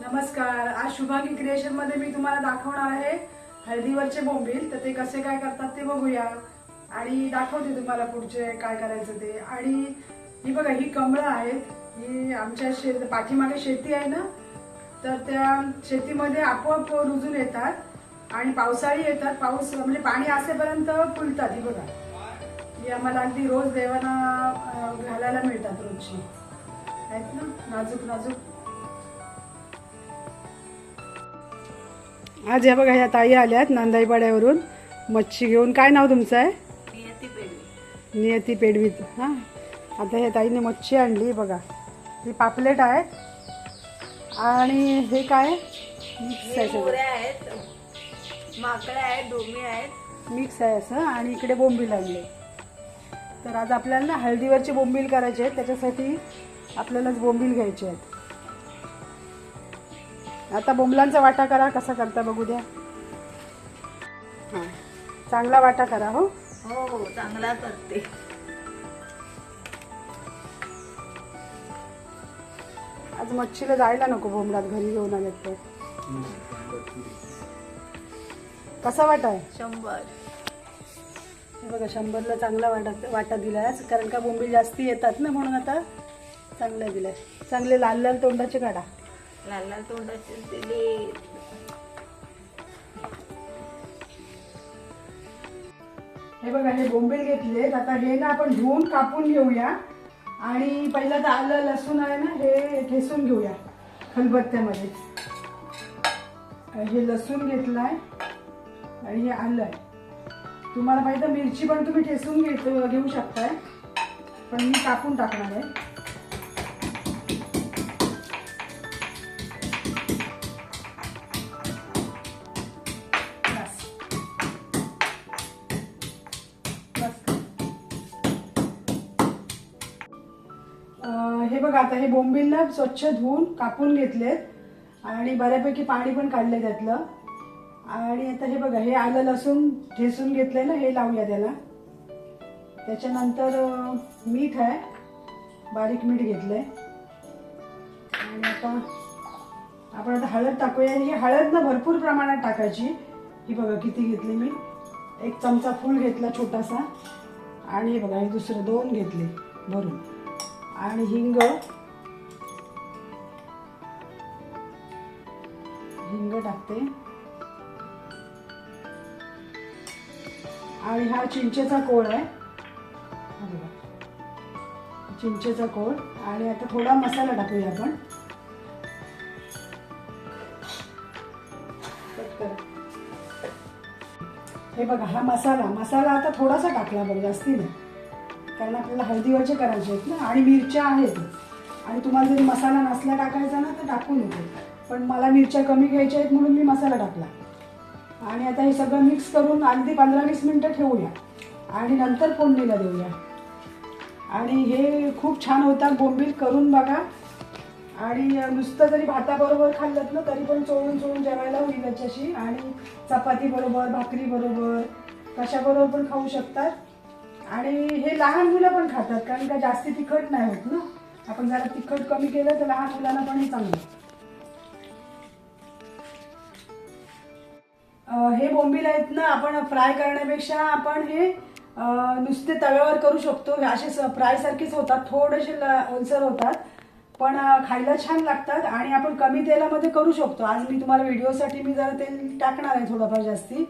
नमस्कार. आज शुभागी क्रिएशनमध्ये मी तुम्हाला दाखवणार आहे हळदीवरचे बोंबील. तर ते कसे काय करतात ते बघूया. आणि दाखवते तुम्हाला पुढचे काय करायचं ते. आणि ही बघा ही कमळं आहेत. ही आमच्या शेत पाठीमागे शेती आहे ना? तर त्या शेतीमध्ये आपोआप रुजून येतात आणि पावसाळी येतात. पाऊस म्हणजे पाणी असेपर्यंत फुलतात. ही बघा. ही आम्हाला अगदी रोज देवांना घालायला मिळतात रोजची. आहेत ना? नाजूक नाजूक. आज या बघा ह्या ताई आल्यात नांदाईपाड्यावरून. मच्छी घेऊन. काय नाव तुमचं? आहे नियती पेडवीत हां. आता ह्या ताईने मच्छी आणली बघा. ही पापलेट आहे. आणि हे काय? मिक्स आहे सगळं. आहेत माकड्या आहेत डोमी आहेत. मिक्स आहे असं. आणि इकडे बोंबील आणले. तर आज आपल्याला हळदीवरचे बोंबील करायचे आहेत. त्याच्यासाठी आपल्यालाच बोंबील घ्यायचे आहेत. आता बोंबलांचा वाटा करा कसा करता बघू द्या. हां चांगला वाटा करा हो. हो हो चांगला करते. आज मच्छीला जायला नको बोंबलात घरी घेऊन आलेत तर कसा वाटा आहे? शंभर. हे बघा शंभरला चांगला वाटा वाटा दिला आहे कारण का बोंबील जास्ती येतात ना म्हणून आता चांगला दिलाय. चांगले लाल लाल तोंडाचे काढा. लाल लाल तोंडाचे दिले हे बघा हे बोंबील घेतलेत आता हे ना आपण धुवून कापून घेऊया. आणि पहिला तर आलं लसूण आहे ना हे ठेसून घेऊया खलबत्त्यामध्ये. हे लसूण घेतलाय आणि हे आलं आहे तुम्हाला पाहिजे मिरची पण तुम्ही ठेसून घेत घेऊ शकताय. पण मी कापून टाकणार आहे. हे बघा आता हे बोंबिलला स्वच्छ धुवून कापून घेतलेत आणि बऱ्यापैकी पाणी पण काढलं त्यातलं. आणि आता हे बघा हे आलं लसूण ठेसून घेतलंय ना हे लावूया त्याला. त्याच्यानंतर मीठ आहे. बारीक मीठ घेतलंय. आणि आता आपण आता हळद टाकूया. ही हळद ना भरपूर प्रमाणात टाकायची. ही बघा किती घेतली मी. एक चमचा फूल घेतला छोटासा. आणि हे बघा हे दुसरं दोन घेतले भरून. आणि हिंग. हिंग टाकते. आणि हा चिंचेचा कोळ आहे. चिंचेचा कोळ. आणि आता थोडा मसाला टाकूया आपण. हे बघा हा मसाला. मसाला आता थोडासा टाकला बघ जास्ती नाही. कारण आपल्याला हळदीवरचे करायचे आहेत ना आणि मिरच्या आहेत. आणि तुम्हाला जरी मसाला नसला टाकायचा ना तर टाकून येते. पण मला मिरच्या कमी घ्यायच्या आहेत म्हणून मी मसाला टाकला. आणि आता हे सगळं मिक्स करून अगदी पंधरा वीस मिनटं ठेवूया. आणि नंतर फोडणीला देऊया. आणि हे खूप छान होतात बोंबील करून बघा. आणि नुसतं जरी भाताबरोबर खाल्लं ना तरी पण चोळून चोळून जेवायला होईल त्याच्याशी. आणि चपातीबरोबर भाकरीबरोबर कशाबरोबर पण खाऊ शकतात. आणि हे लहान मुलं पण खातात कारण का जास्ती तिखट नाही होत ना. आपण जरा तिखट कमी केलं तर लहान मुलांना पण हे चांगलं हे बोंबील आहेत ना आपण फ्राय करण्यापेक्षा आपण हे नुसते तव्यावर करू शकतो. असे फ्राय सारखेच होतात थोडेसे ल- ओलसर होतात. पण खायला छान लागतात आणि आपण कमी तेलामध्ये करू शकतो. आज मी तुम्हाला व्हिडिओसाठी मी जरा तेल टाकणार आहे थोडंफार जास्ती.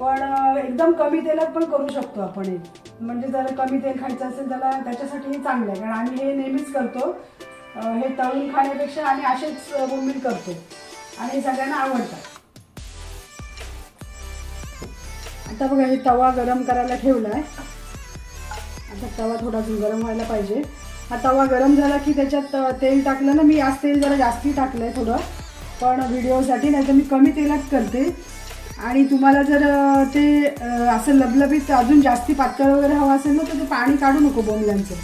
पण एकदम कमी तेलात पण करू शकतो आपण हे. म्हणजे जर कमी तेल खायचं असेल त्याला त्याच्यासाठी हे चांगलं आहे. कारण आम्ही हे नेहमीच करतो. हे तळून खाण्यापेक्षा आम्ही असेच बोंबील करतो. आणि हे सगळ्यांना आवडतात आता बघा हे तवा गरम करायला ठेवला आहे आता तवा थोडा गरम व्हायला पाहिजे. हा तवा गरम झाला की त्याच्यात तेल टाकलं ना मी आज तेल जरा जास्ती टाकलं आहे थोडं. पण व्हिडिओसाठी नाही तर मी कमी तेलात करते. आणि तुम्हाला जर ते असं लबलबीत अजून जास्ती पातळ वगैरे हवं असेल ना तर ते पाणी काढू नको बोंबल्यांचं.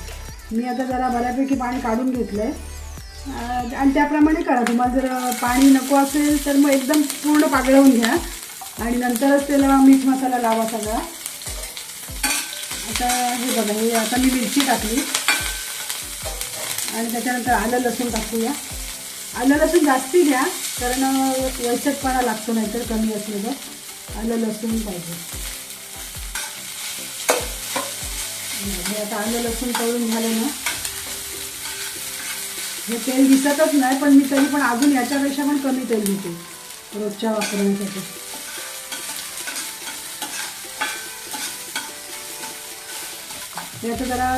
मी आता जरा बऱ्यापैकी पाणी काढून घेतलं आहे आणि त्याप्रमाणे करा. तुम्हाला जर पाणी नको असेल तर मग एकदम पूर्ण पागळवून घ्या. आणि नंतरच त्याला मीठ मसाला लावा सगळा. आता हे बघा हे आता मी मिरची टाकली. आणि त्याच्यानंतर आलं लसूण टाकूया. आलं लसूण जास्ती घ्या. कारण वैचकपणा लागतो नाहीतर कमी असलं तर आलं लसूण पाहिजे. आता आलं लसूण तळून झालं ना. हे तेल दिसतच नाही पण मी तरी पण अजून याच्यापेक्षा पण कमी तेल घेते. रोजच्या वापरण्यासाठी. याचं जरा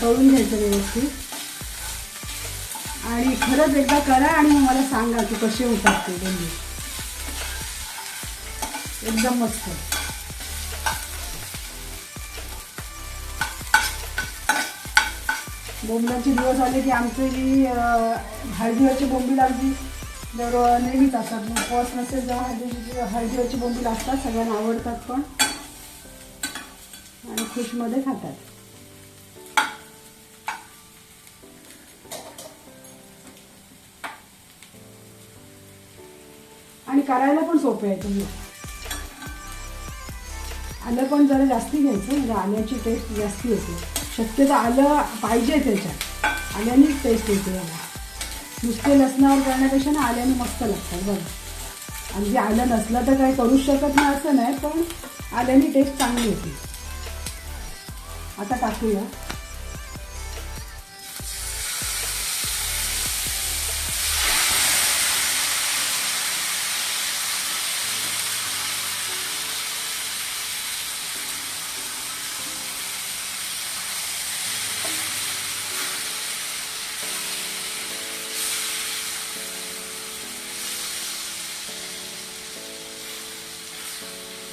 तळून घ्यायचं व्यवस्थित. आणि खरंच एकदा करा आणि मग मला सांगा की कसे होतात ते बोंबील एकदम मस्त. बोंबलाचे दिवस आले की आमचे हळदीवरची बोंबी लागली बोंबील नेहमीच असतात. मग पॉस नसेल जेव्हा हळदीची हळदीवरची बोंबी लागतात सगळ्यांना आवडतात पण. आणि खुशमध्ये खातात. करायला पण सोपे आहे तुम्ही. आलं पण जरा जास्ती घ्यायचं म्हणजे आल्याची टेस्ट जास्ती येते. शक्यतो आलं पाहिजे त्याच्यात. आल्यानेच टेस्ट येते याला. नुसते लसणावर करण्यापेक्षा ना आल्याने मस्त लागतात बघा. आणि जे आलं नसलं तर काही करूच शकत नाही असं नाही पण आल्याने टेस्ट चांगली येते. आता टाकूया.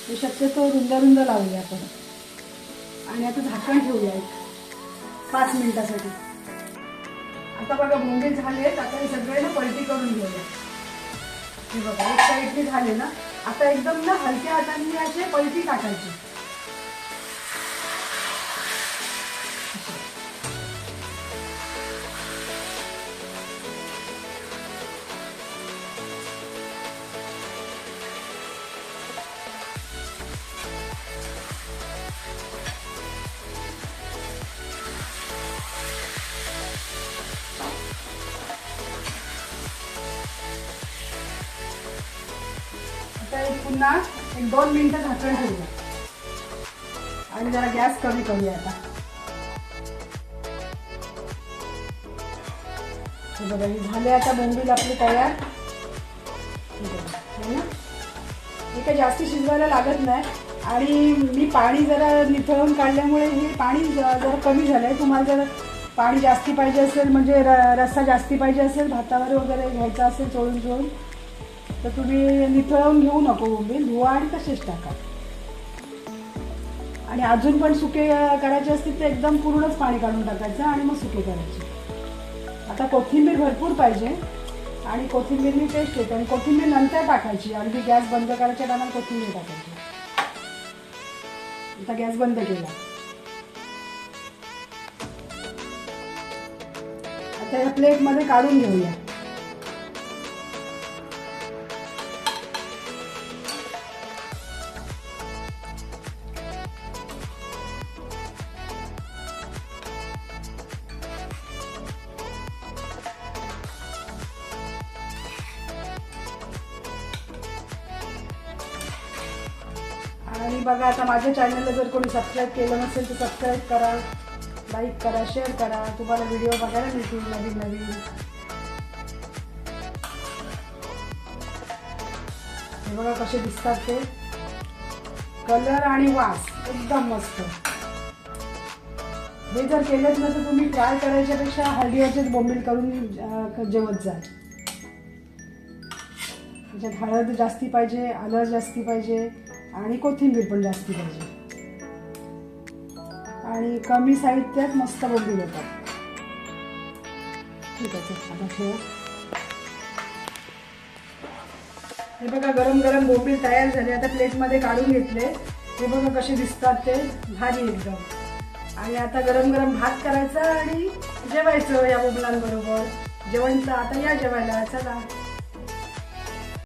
हे शक्यतो रुंद रुंद लावूया आपण. आणि आता झाकण ठेवूया एक. पाच मिनिटासाठी. आता बघा भोंगे झाले आता हे सगळे ना पलटी करून घेऊया. हे बघा एक साईडने झाले ना? आता एकदम ना हलक्या हातांनी असे पलटी टाकायची. पुन्हा एक दोन मिनिटं झाकण ठेवूया. आणि जरा गॅस कमी करूया आता. बघा ही झाले आता बोंबील आपली तयार. हे ना? हे काही जास्त शिजवायला लागत नाही. आणि मी पाणी जरा निथळून काढल्यामुळे हे पाणी जरा कमी झालं आहे तुम्हाला जर पाणी जास्ती पाहिजे असेल म्हणजे र रस्सा जास्ती पाहिजे असेल भातावर वगैरे घ्यायचा असेल चोळून चोळून तर तुम्ही निथळवून घेऊ नको बोंबील धुवा आणि तसेच टाका. आणि अजून पण सुके करायचे असतील तर एकदम पूर्णच पाणी काढून टाकायचं आणि मग सुके करायचे. आता कोथिंबीर भरपूर पाहिजे. आणि कोथिंबीरनी टेस्ट येते आणि कोथिंबीर नंतर टाकायची. अगदी गॅस बंद करायच्या टायमाला कोथिंबीर टाकायची. आता गॅस बंद केला. आता या प्लेटमध्ये काढून घेऊया. आणि बघा आता माझ्या चॅनलला जर कोणी सबस्क्राईब केलं नसेल तर सबस्क्राईब करा लाईक करा शेअर करा. तुम्हाला व्हिडिओ बघायला मिळतील नवीन नवीन. हे बघा कसे दिसतात ते. कलर आणि वास एकदम मस्त. हे जर केलंच ना तर तुम्ही ट्राय करायच्या पेक्षा हळदीवरचेच बोंबील करून जेवत जा. त्याच्यात हळद जास्ती पाहिजे आलं जास्ती पाहिजे. आणि कोथिंबीर पण जास्ती पाहिजे. आणि कमी साहित्यात मस्त बोंबील होतात ठीक आहे आता ठेवा. हे बघा गरम गरम बोंबील तयार झाले. आता प्लेटमध्ये काढून घेतले. हे बघा कसे दिसतात ते. भारी एकदम. आणि आता गरम गरम भात करायचा आणि जेवायचं या बोंबलांबरोबर जेवण तर आता या जेवायला. चला.